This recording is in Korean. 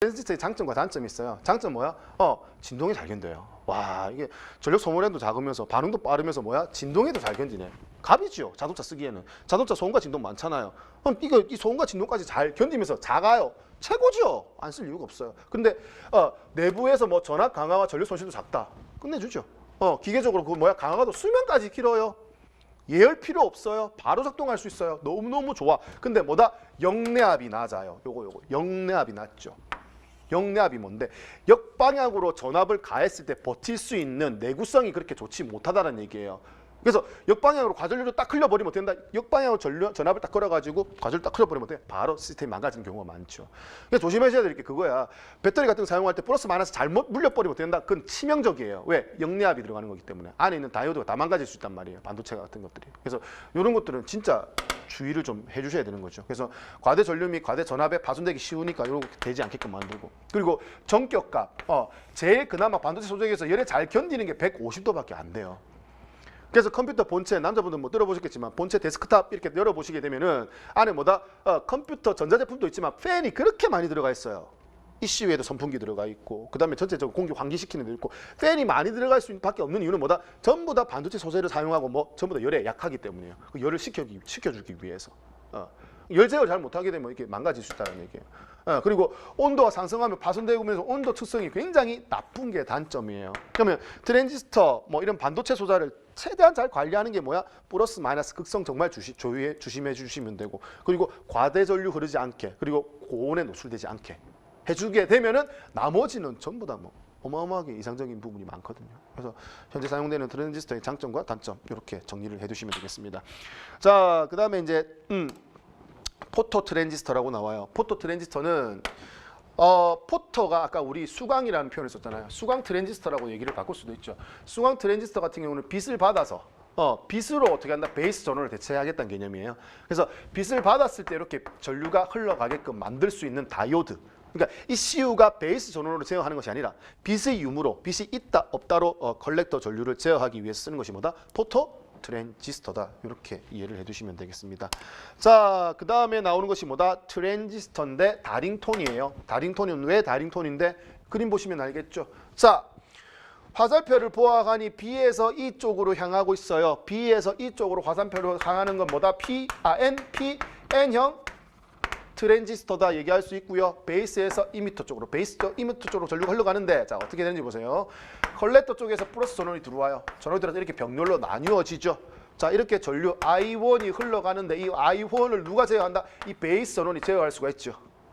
트랜지스터의 장점과 단점이 있어요. 장점 뭐야? 어, 진동이 잘 견뎌요. 와, 이게 전력 소모량도 작으면서 반응도 빠르면서 뭐야? 진동에도 잘 견디네. 갑이지요. 자동차 쓰기에는. 자동차 소음과 진동 많잖아요. 그럼 이거 이 소음과 진동까지 잘 견디면서 작아요. 최고죠. 안쓸 이유가 없어요. 근데 어, 내부에서 뭐 전압 강화와 전력 손실도 작다. 끝내주죠. 어, 기계적으로 그 뭐야? 강화도 수명까지 길어요. 예열 필요 없어요. 바로 작동할 수 있어요. 너무너무 좋아. 근데 뭐다? 역내압이 낮아요. 요거 요거. 역내압이 낮죠. 역내압이 뭔데? 역방향으로 전압을 가했을 때 버틸 수 있는 내구성이 그렇게 좋지 못하다는 얘기예요. 그래서 역방향으로 과전류를 딱 흘려버리면 된다. 역방향으로 전류, 전압을 딱 걸어가지고 과전류 딱 흘려버리면 돼. 바로 시스템이 망가지는 경우가 많죠. 그래서 조심하셔야 될 게 그거야. 배터리 같은 거 사용할 때 플러스 마이너스 잘못 물려버리면 된다. 그건 치명적이에요. 왜? 역내압이 들어가는 거기 때문에. 안에 있는 다이오드가 다 망가질 수 있단 말이에요. 반도체 같은 것들이. 그래서 이런 것들은 진짜 주의를 좀 해주셔야 되는 거죠. 그래서 과대 전류 및 과대 전압에 파손되기 쉬우니까 이렇게 되지 않게끔 만들고 그리고 전격값. 어, 제일 그나마 반도체 소재에서 열에 잘 견디는 게 150도밖에 안 돼요. 그래서 컴퓨터 본체 남자분들 뭐 들어보셨겠지만 본체 데스크탑 이렇게 열어보시게 되면은 안에 뭐다 어, 컴퓨터 전자제품도 있지만 팬이 그렇게 많이 들어가 있어요. ECU에도 선풍기 들어가 있고 그 다음에 전체적으로 공기 환기시키는 데 있고 팬이 많이 들어갈 수 밖에 없는 이유는 뭐다 전부 다 반도체 소재를 사용하고 뭐 전부 다 열에 약하기 때문이에요. 그 열을 식혀기 식혀주기 위해서. 어. 열 제어를 잘 못하게 되면 이게 망가질 수 있다는 얘기예요. 어, 그리고 온도가 상승하면 파손되면서 온도 특성이 굉장히 나쁜 게 단점이에요. 그러면 트랜지스터 뭐 이런 반도체 소자를 최대한 잘 관리하는 게 뭐야? 플러스 마이너스 극성 정말 주시, 조유해 주심해 주시면 되고 그리고 과대 전류 흐르지 않게 그리고 고온에 노출되지 않게 해주게 되면은 나머지는 전부 다 뭐 어마어마하게 이상적인 부분이 많거든요. 그래서 현재 사용되는 트랜지스터의 장점과 단점 이렇게 정리를 해두시면 되겠습니다. 자, 그 다음에 이제 음, 포토 트랜지스터라고 나와요. 포토 트랜지스터는 어, 포토가 아까 우리 수광이라는 표현을 썼잖아요. 수광 트랜지스터라고 얘기를 바꿀 수도 있죠. 수광 트랜지스터 같은 경우는 빛을 받아서 어, 빛으로 어떻게 한다? 베이스 전원을 대체하겠다는 개념이에요. 그래서 빛을 받았을 때 이렇게 전류가 흘러가게끔 만들 수 있는 다이오드. 그러니까 이 CU가 베이스 전원으로 제어하는 것이 아니라 빛의 유무로 빛이 있다 없다로 어, 컬렉터 전류를 제어하기 위해서 쓰는 것이 뭐다? 포토 트랜지스터다. 이렇게 이해를 해두시면 되겠습니다. 자, 그 다음에 나오는 것이 뭐다? 트랜지스터인데 다링톤이에요. 다링톤은 왜 다링톤인데? 그림 보시면 알겠죠? 자, 화살표를 보아하니 B에서 이쪽으로 향하고 있어요. B에서 이쪽으로 화살표로 향하는 건 뭐다? P, 아, N, P, N형 트랜지스터다 얘기할 수 있고요. 베이스에서 이미터 쪽으로, 베이스 쪽, 이미터 쪽으로 전류가 흘러가는데 자 어떻게 되는지 보세요. 컬렉터 쪽에서 플러스 전원이 들어와요. 전원이 들어서 이렇게 병렬로 나뉘어지죠. 자 이렇게 전류 I1이 흘러가는데 이 I1을 누가 제어한다? 이 베이스 전원이 제어할 수가 있죠.